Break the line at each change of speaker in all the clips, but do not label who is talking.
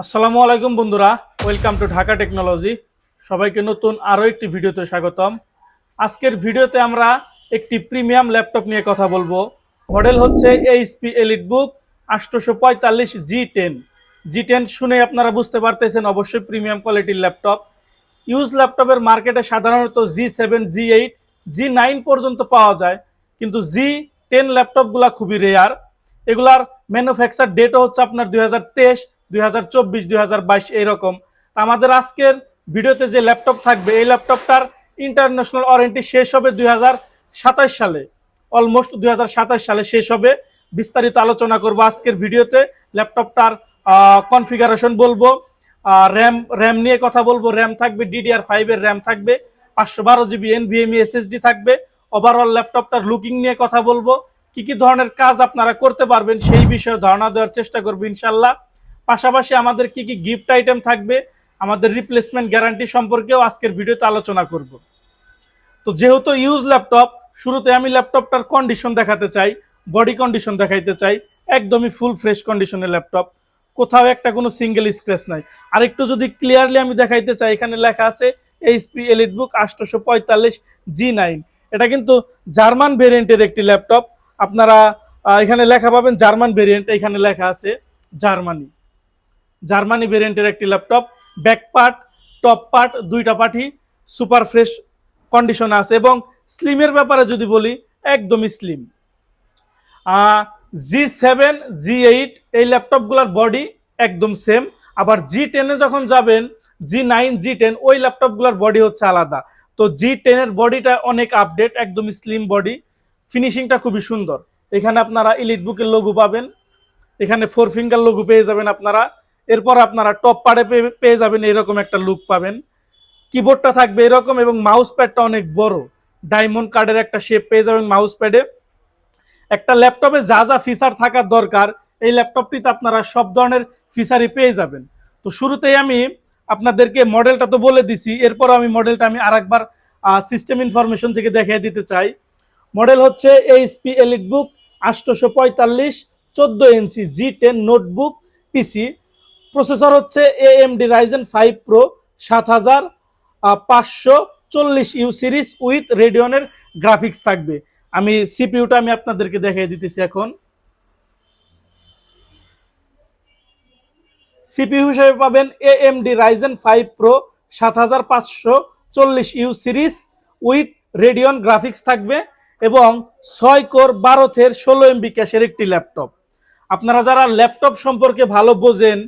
আসসালামু আলাইকুম বন্ধুরা ওয়েলকাম টু ঢাকা টেকনোলজি সবাইকে নতুন আরও একটি ভিডিওতে স্বাগতম। আজকের ভিডিওতে আমরা একটি প্রিমিয়াম ল্যাপটপ নিয়ে কথা বলব। মডেল হচ্ছে এইচপি এলিট বুক আটশোশো পঁয়তাল্লিশ জি টেন জি টেন শুনে আপনারা বুঝতে পারতেছেন অবশ্যই প্রিমিয়াম কোয়ালিটির ল্যাপটপ ইউজ ল্যাপটপের মার্কেটে সাধারণত G seven G eight G nine পর্যন্ত পাওয়া যায়। কিন্তু জি টেন ল্যাপটপগুলো খুবই রেয়ার এগুলার ম্যানুফ্যাকচার ডেটও হচ্ছে আপনার দুই হাজার তেইশ দুই হাজার চব্বিশ আমাদের আজকের ভিডিওতে যে ল্যাপটপ থাকবে, এই ল্যাপটপটার ইন্টারন্যাশনাল ওয়ারেন্টি শেষ হবে দুই হাজার সাতাশ সালে। অলমোস্ট দুই হাজার সাতাশ সালে শেষ হবে। বিস্তারিত আলোচনা করব আজকের ভিডিওতে। ল্যাপটপটার কনফিগারেশন বলব র্যাম র্যাম নিয়ে কথা বলব। র্যাম থাকবে ডিডিআর ফাইভের র্যাম থাকবে, পাঁচশো বারো জিবি এনভিএমই এসএসডি থাকবে। ওভারঅল ল্যাপটপটার লুকিং নিয়ে কথা বলব। কি কি ধরনের কাজ আপনারা করতে পারবেন সেই বিষয়ে ধারণা দেওয়ার চেষ্টা করব ইনশাল্লাহ পাশাপাশি আমাদের কি কি গিফট আইটেম থাকবে, আমাদের রিপ্লেসমেন্ট গ্যারান্টি সম্পর্কেও আজকের ভিডিওতে আলোচনা করব। তো যেহেতু ইউজ ল্যাপটপ শুরুতে আমি ল্যাপটপটার কন্ডিশন দেখাতে চাই বডি কন্ডিশন দেখাইতে চাই, একদমই ফুল ফ্রেশ কন্ডিশনের ল্যাপটপ কোথাও একটা কোনো সিঙ্গেল স্ক্র্যাচ নাই। আরেকটু যদি ক্লিয়ারলি আমি দেখাইতে চাই, এখানে লেখা আছে এইচপি এলিট বুক আটশোশো পঁয়তাল্লিশ জি নাইন এটা কিন্তু জার্মান ভেরিয়েন্টের একটি ল্যাপটপ আপনারা এখানে লেখা পাবেন জার্মান ভেরিয়েন্ট এখানে লেখা আছে জার্মানি জার্মানি ভেরিয়েন্টের একটি laptop back part top part দুইটা পার্টই সুপার ফ্রেশ কন্ডিশনে আছে এবং স্লিমের ব্যাপারে যদি বলি, একদমই slim G seven G eight এই ল্যাপটপগুলোর বডি একদম সেম আবার জি টেনে যখন যাবেন জি নাইন জি টেন ওই ল্যাপটপগুলোর বডি হচ্ছে আলাদা। তো জি টেনের বডিটা অনেক আপডেট একদম স্লিম বডি ফিনিশিংটা খুবই সুন্দর। এখানে আপনারা ইলিট বুকের লঘু পাবেন, এখানে ফোর ফিঙ্গার লঘু পেয়ে যাবেন আপনারা। এরপর আপনারা টপ পাড়ে পেয়ে যাবেন এরকম একটা লুক পাবেন। কিবোর্ডটা থাকবে এরকম এবং মাউস প্যাডটা অনেক বড়। ডায়মন্ড কার্ডের একটা শেপ পেয়ে যাবেন মাউস প্যাডে একটা ল্যাপটপে যা যা ফিচার থাকার দরকার, এই ল্যাপটপটিতে আপনারা সব ধরনের ফিচারই পেয়ে যাবেন। তো শুরুতেই আমি আপনাদেরকে মডেলটা তো বলে দিছি এরপর আমি মডেলটা আমি আরেকবার সিস্টেম ইনফরমেশন থেকে দেখিয়ে দিতে চাই। মডেল হচ্ছে এইচপি এলিট বুক আটশোশো পঁয়তাল্লিশ, চোদ্দ inch G ten notebook PC processor হচ্ছে A M AMD Ryzen five pro সাত হাজার পাঁচশো চল্লিশ ইউ সিরিজ উইথ রেডিয়নের গ্রাফিক্স থাকবে। আমি সিপিউটা আমি আপনাদেরকে দেখিয়ে দিতেছি এখন। সিপিইউ হিসেবে পাবেন A M AMD Ryzen five pro সাত হাজার পাঁচশো চল্লিশ U series with Radeon graphics থাকবে এবং ছয় কোর বারো থের ষোলো এমবি ক্যাশের একটি ল্যাপটপ আপনারা যারা ল্যাপটপ সম্পর্কে ভালো বোঝেন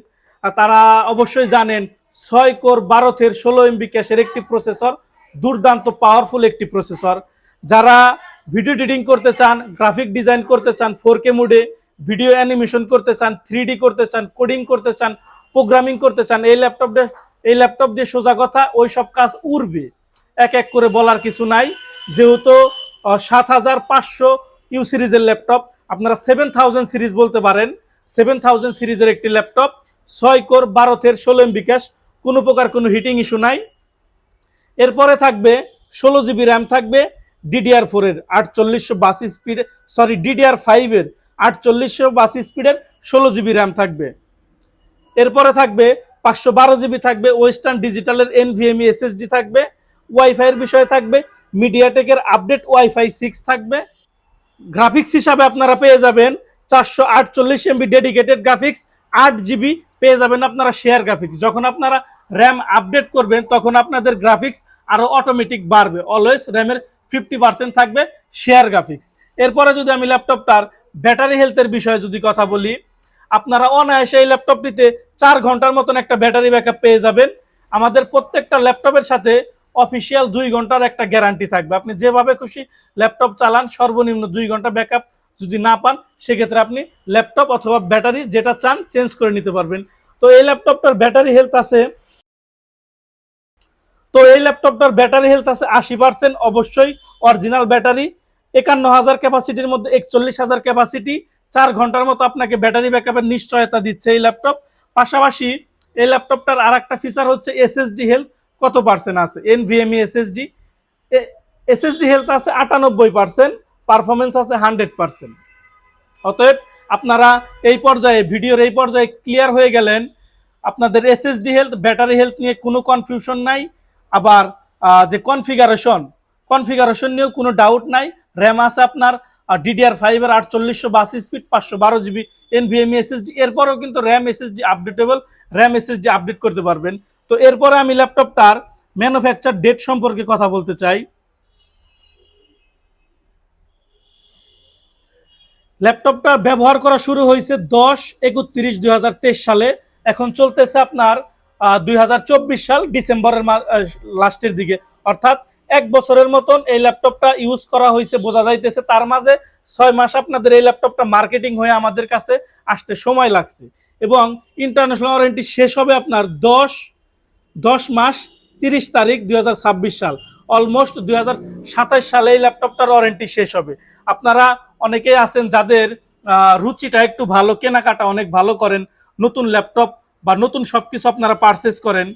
তারা অবশ্যই জানেন ছয় কোর বারো থের ষোলো এমবি ক্যাশের একটি প্রসেসর, দুর্দান্ত পাওয়ারফুল একটি প্রসেসর। যারা ভিডিও এডিটিং করতে চান গ্রাফিক ডিজাইন করতে চান ফোর কে মুডে ভিডিও অ্যানিমেশন করতে চান থ্রি করতে চান কোডিং করতে চান প্রোগ্রামিং করতে চান, এই ল্যাপটপ এই ল্যাপটপ দিয়ে সোজা কথা, ওই সব কাজ উড়বে। এক এক করে বলার কিছু নাই। যেহেতু সাত হাজার পাঁচশো ইউ সিরিজের ল্যাপটপ আপনারা সেভেন সিরিজ বলতে পারেন। সেভেন থাউজেন্ড সিরিজের একটি ল্যাপটপ ছয় কোর বারো থের ষোলো এম বিকাশ, কোনো প্রকার কোনো হিটিং ইস্যু নাই। এরপরে থাকবে ষোলো জিবি র্যাম থাকবে ডিডিআর ফোরের আটচল্লিশশো বাসি স্পিড সরি ডিডিআর ফাইভের আটচল্লিশশো বাসি স্পিডের ষোলো জিবি র্যাম থাকবে। এরপরে থাকবে পাঁচশো বারো জিবি থাকবে, ওয়েস্টার্ন ডিজিটালের এনভিএমই এসএসডি থাকবে ওয়াইফাইয়ের বিষয়ে থাকবে মিডিয়াটেকের আপডেট ওয়াইফাই সিক্স থাকবে। গ্রাফিক্স হিসাবে আপনারা পেয়ে যাবেন চারশো আটচল্লিশ এমবি ডেডিকেটেড গ্রাফিক্স আট জিবি পেয়ে যাবেন আপনারা শেয়ার গ্রাফিক্স যখন আপনারা র্যাম আপডেট করবেন, তখন আপনাদের গ্রাফিক্স আরও অটোমেটিক বাড়বে। অলওয়েজ র্যামের ফিফটি পার্সেন্ট থাকবে শেয়ার গ্রাফিক্স এরপরে যদি আমি ল্যাপটপটার ব্যাটারি হেলথের বিষয়ে যদি কথা বলি, আপনারা অনায়াসে এই ল্যাপটপটিতে চার ঘণ্টার মতন একটা ব্যাটারি ব্যাকআপ পেয়ে যাবেন। আমাদের প্রত্যেকটা ল্যাপটপের সাথে অফিসিয়াল দুই ঘণ্টার একটা গ্যারান্টি থাকবে। আপনি যেভাবে খুশি ল্যাপটপ চালান, সর্বনিম্ন দুই ঘণ্টা ব্যাকআপ যদি না পান, সেক্ষেত্রে আপনি ল্যাপটপ অথবা ব্যাটারি যেটা চান চেঞ্জ করে নিতে পারবেন। তো এই ল্যাপটপটার ব্যাটারি হেলথ আছে। তো এই ল্যাপটপটার ব্যাটারি হেলথ আছে আশি পার্সেন্ট, অবশ্যই অরিজিনাল ব্যাটারি। একান্ন হাজার ক্যাপাসিটির মধ্যে একচল্লিশ হাজার ক্যাপাসিটি, চার ঘণ্টার মতো আপনাকে ব্যাটারি ব্যাকআপের নিশ্চয়তা দিচ্ছে এই ল্যাপটপ। পাশাপাশি এই ল্যাপটপটার আর একটা ফিচার হচ্ছে এসএসডি হেলথ কত পার্সেন্ট আছে? N NVMe SSD SSD health আছে আটানব্বই পার্সেন্ট পারফরমেন্স আছে হান্ড্রেড পার্সেন্ট অতএব আপনারা এই পর্যায়ে, ভিডিওর এই পর্যায়ে ক্লিয়ার হয়ে গেলেন, আপনাদের এসএসডি হেলথ ব্যাটারি হেলথ নিয়ে কোনো কনফিউশন নাই। আবার যে কনফিগারেশন কনফিগারেশন নিয়েও কোনো ডাউট নাই। র্যাম আছে আপনার ডিডিআর ফাইভের আটচল্লিশশো বাসি স্পিড পাঁচশো বারো জিবি এনভিএমই এসএসডি এরপরেও কিন্তু RAM SSD updatable RAM SSD update করতে পারবেন। তো এরপরে আমি ল্যাপটপটার ম্যানুফ্যাকচার ডেট সম্পর্কে কথা বলতে চাই। ল্যাপটপটা ব্যবহার করা শুরু হয়েছে দশ একত্রিশ দুই সালে। এখন চলতেছে আপনার দুই হাজার চব্বিশ সাল ডিসেম্বরের লাস্টের দিকে। অর্থাৎ এক বছরের মতন এই ল্যাপটপটা ইউজ করা হয়েছে, বোঝা যাইতেছে। তার মাঝে ছয় মাস আপনাদের এই ল্যাপটপটা মার্কেটিং হয়ে আমাদের কাছে আসতে সময় লাগছে। এবং ইন্টারন্যাশনাল ওয়ারেন্টি শেষ হবে আপনার দশ দশ মাস তিরিশ তারিখ দুই হাজার ছাব্বিশ সাল। অলমোস্ট দুই হাজার সাতাশ সালে এই ল্যাপটপটার ওয়ারেন্টি শেষ হবে। আপনারা অনেকেই আছেন যাদের রুচিটা একটু ভালো, কেনাকাটা অনেক ভালো করেন, নতুন ল্যাপটপ বা নতুন সব কিছু আপনারা পারচেস করেন।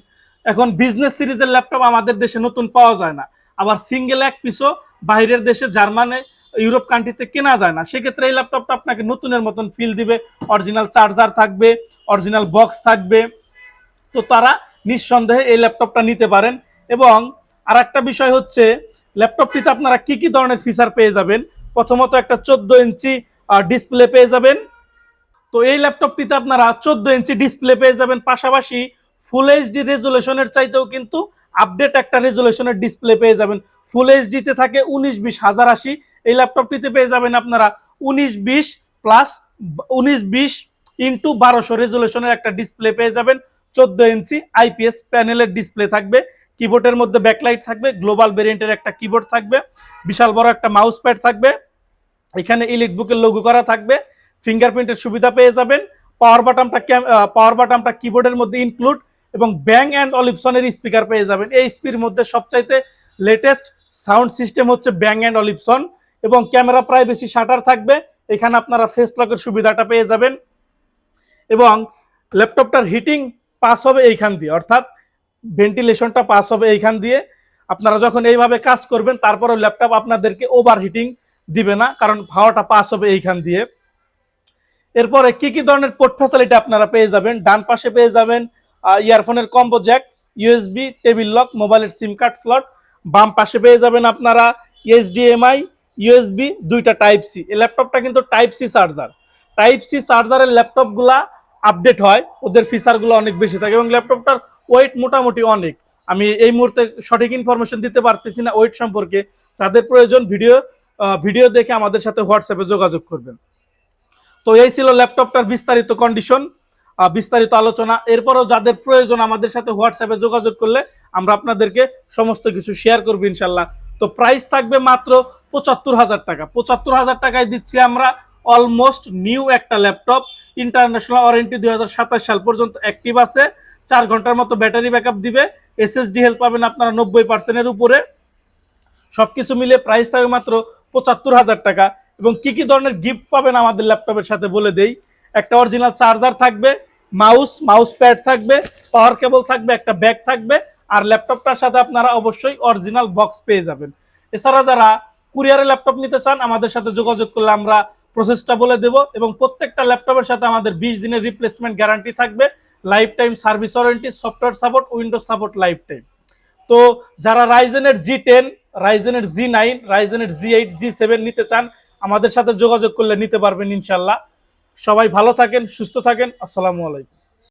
এখন বিজনেস সিরিজের ল্যাপটপ আমাদের দেশে নতুন পাওয়া যায় না। আবার সিঙ্গেল এক পিসও বাইরের দেশে, জার্মানে, ইউরোপ কান্ট্রিতে কেনা যায় না। সেক্ষেত্রে এই ল্যাপটপটা আপনাকে নতুনের মতন ফিল দিবে। অরিজিনাল চার্জার থাকবে অরিজিনাল বক্স থাকবে। তো তারা নিঃসন্দেহে এই ল্যাপটপটা নিতে পারেন। এবং আর একটা বিষয় হচ্ছে, ল্যাপটপটিতে আপনারা কি কি ধরনের ফিচার পেয়ে যাবেন? প্রথমত একটা চোদ্দ ইঞ্চি ডিসপ্লে পেয়ে যাবেন। তো এই ল্যাপটপটিতে আপনারা চোদ্দ ইঞ্চি ডিসপ্লে পেয়ে যাবেন। পাশাপাশি ফুল এইচডি রেজুলেশনের চাইতেও কিন্তু আপডেট একটা রেজুলেশনের ডিসপ্লে পেয়ে যাবেন। ফুল এইচডিতে থাকে উনিশ বিশ হাজার আশি। এই ল্যাপটপটিতে পেয়ে যাবেন আপনারা উনিশ বিশ প্লাস উনিশ বিশ ইন্টু বারোশো রেজুলেশনের একটা ডিসপ্লে পেয়ে যাবেন। চোদ্দ ইঞ্চি আইপিএস প্যানেলের ডিসপ্লে থাকবে। কিবোর্ডের মধ্যে ব্যাকলাইট থাকবে। গ্লোবাল ভেরিয়েন্টের একটা কিবোর্ড থাকবে। বিশাল বড় একটা মাউস প্যাড থাকবে। এখানে ইলিট বুকের লোগো করা থাকবে। ফিঙ্গারপ্রিন্টের সুবিধা পেয়ে যাবেন। পাওয়ার বাটনটা পাওয়ার বাটনটা কিবোর্ডের মধ্যে ইনক্লুড এবং ব্যাং অ্যান্ড অলিপসনের স্পিকার পেয়ে যাবেন। এই স্পির মধ্যে সবচাইতে লেটেস্ট সাউন্ড সিস্টেম হচ্ছে ব্যাং অ্যান্ড অলিপসন এবং ক্যামেরা প্রাইভেসি শাটার থাকবে। এখানে আপনারা ফেস লকের সুবিধাটা পেয়ে যাবেন এবং ল্যাপটপটার হিটিং পাস হবে এইখান দিয়ে। অর্থাৎ ভেন্টিলেশনটা পাস হবে এইখান দিয়ে। আপনারা যখন এইভাবে কাজ করবেন তারপরে ল্যাপটপ আপনাদেরকে ওভার হিটিং দিবে না, কারণ হাওয়াটা পাস হবে এইখান দিয়ে। এরপরে কি কি ধরনের পোর্ট ফ্যাসিলিটি আপনারা পেয়ে যাবেন? ডান পাশে পেয়ে যাবেন ইয়ারফোনের combo jack USB table lock মোবাইলের সিম কার্ড স্লট বাম পাশে পেয়ে যাবেন আপনারা এইচডিএমআই ইউএসবি দুইটা টাইপ সি এই ল্যাপটপটা কিন্তু type C charger type C চার্জারের ল্যাপটপগুলা আপডেট হয়, ওদের ফিচারগুলো অনেক বেশি থাকে এবং ল্যাপটপটার ওয়েট মোটামুটি অনেক। আমি এই মুহূর্তে সঠিক ইনফরমেশন দিতে পারতেছি না ওয়েট সম্পর্কে। যাদের প্রয়োজন ভিডিও ভিডিও দেখে আমাদের সাথে হোয়াটসঅ্যাপে যোগাযোগ করবেন। তো এই ছিল ল্যাপটপটার বিস্তারিত কন্ডিশন বিস্তারিত আলোচনা। এরপরও যাদের প্রয়োজন আমাদের সাথে হোয়াটসঅ্যাপে যোগাযোগ করলে আমরা আপনাদেরকে সমস্ত কিছু শেয়ার করব ইনশাল্লাহ। তো প্রাইস থাকবে মাত্র পঁচাত্তর হাজার টাকা। পঁচাত্তর হাজার টাকায় দিচ্ছি আমরা অলমোস্ট নিউ একটা ল্যাপটপ ইন্টারন্যাশনাল ওয়ারেন্টি দুই হাজার সাতাশ সাল পর্যন্ত অ্যাক্টিভ আছে। চার ঘণ্টার মতো ব্যাটারি ব্যাকআপ দিবে। এসএসডি হেল্প পাবেন আপনারা নব্বই পার্সেন্টের উপরে। সবকিছু মিলে প্রাইস থাকবে মাত্র পঁচাত্তর হাজার টাকা। এবং কি কি ধরনের গিফট পাবেন আমাদের ল্যাপটপের সাথে বলে দেই। একটা অরিজিনাল চার্জার থাকবে মাউস মাউস প্যাড থাকবে পাওয়ার কেবল থাকবে, একটা ব্যাগ থাকবে, আর ল্যাপটপটার সাথে আপনারা অবশ্যই অরিজিনাল বক্স পেয়ে যাবেন। এছাড়া যারা কুরিয়ারে ল্যাপটপ নিতে চান, আমাদের সাথে যোগাযোগ করলে আমরা প্রসেসটা বলে দেব এবং প্রত্যেকটা ল্যাপটপের সাথে আমাদের বিশ দিনের রিপ্লেসমেন্ট গ্যারান্টি থাকবে lifetime service warranty software support Windows support lifetime তো যারা রাইজেনের জি টেন রাইজেনের জি নাইন রাইজেনের জি এইট জি সেভেন নিতে চান, আমাদের সাথে যোগাযোগ করলে নিতে পারবেন ইনশাল্লাহ। সবাই ভালো থাকেন, সুস্থ থাকেন। আসসালামু আলাইকুম।